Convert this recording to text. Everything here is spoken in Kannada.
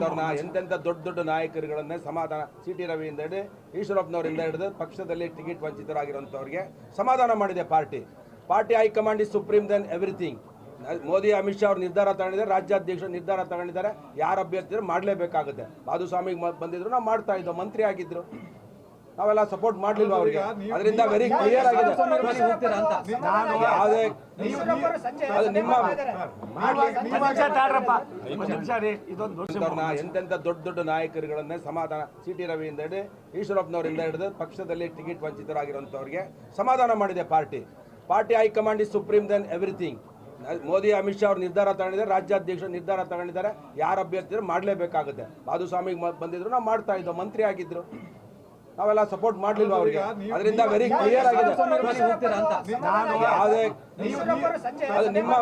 ಅವ್ರನ್ನ ಎಂತೆಂಥ ದೊಡ್ಡ ದೊಡ್ಡ ನಾಯಕರುಗಳನ್ನ ಸಮಾಧಾನ ಸಿ ಟಿ ರವಿಯಿಂದ ಹಿಡಿದು ಈಶ್ವರಪ್ಪನವರಿಂದ ಹಿಡಿದು ಪಕ್ಷದಲ್ಲಿ ಟಿಕೆಟ್ ವಂಚಿತರಾಗಿರುವಂಥವ್ರಿಗೆ ಸಮಾಧಾನ ಮಾಡಿದೆ party. Party high command is supreme then everything. Modi Amit Shah ಅವರು ನಿರ್ಧಾರ ತಗೊಂಡಿದ್ದಾರೆ ರಾಜ್ಯಾಧ್ಯಕ್ಷರು ನಿರ್ಧಾರ ತಗೊಂಡಿದ್ದಾರೆ ಯಾರು ಅಭ್ಯರ್ಥಿ ಮಾಡಲೇಬೇಕಾಗುತ್ತೆ. ಮಾಧುಸ್ವಾಮಿಗೆ ಬಂದಿದ್ರು ನಾವು ಮಾಡ್ತಾ ಇದ್ದೋ ಮಂತ್ರಿ ಆಗಿದ್ರು. ನಾವೆಲ್ಲ ಸಪೋರ್ಟ್ ಮಾಡ್ಲಿಲ್ವಾ ಅವರಿಗೆ? ಅದರಿಂದ ವೆರಿ ಕ್ಲಿಯರ್ ಆಗಿದೆ. ಯಾವುದೇ ಅದು ನಿಮ್ಮ ಅವ್ರನ್ನ ಎಂತೆಂಥ ದೊಡ್ಡ ದೊಡ್ಡ ನಾಯಕರುಗಳನ್ನೇ ಸಮಾಧಾನ ಸಿ ಟಿ ರವಿಯಿಂದ ಹಿಡಿದು ಈಶ್ವರಪ್ಪನವರಿಂದ ಹಿಡಿದು ಪಕ್ಷದಲ್ಲಿ ಟಿಕೆಟ್ ವಂಚಿತರಾಗಿರುವಂಥವ್ರಿಗೆ ಸಮಾಧಾನ ಮಾಡಿದೆ party. Party high command is supreme then everything Modi Amit Shah ಅವರು ನಿರ್ಧಾರ ತಗೊಂಡಿದ್ದಾರೆ ರಾಜ್ಯಾಧ್ಯಕ್ಷರು ನಿರ್ಧಾರ ತಗೊಂಡಿದ್ದಾರೆ. ಯಾರು ಅಭ್ಯರ್ಥಿ ಮಾಡಲೇಬೇಕಾಗುತ್ತೆ. ಮಾಧುಸ್ವಾಮಿಗೆ ಬಂದಿದ್ರು ನಾವು ಮಾಡ್ತಾ ಇದ್ದೋ ಮಂತ್ರಿ ಆಗಿದ್ರು. ನಾವೆಲ್ಲ ಸಪೋರ್ಟ್ ಮಾಡ್ಲಿಲ್ವಾ ಅವರಿಗೆ? ಅದರಿಂದ ವೆರಿ ಕ್ಲಿಯರ್ ಆಗಿದೆ. ಯಾವುದೇ ನಿಮ್ಮ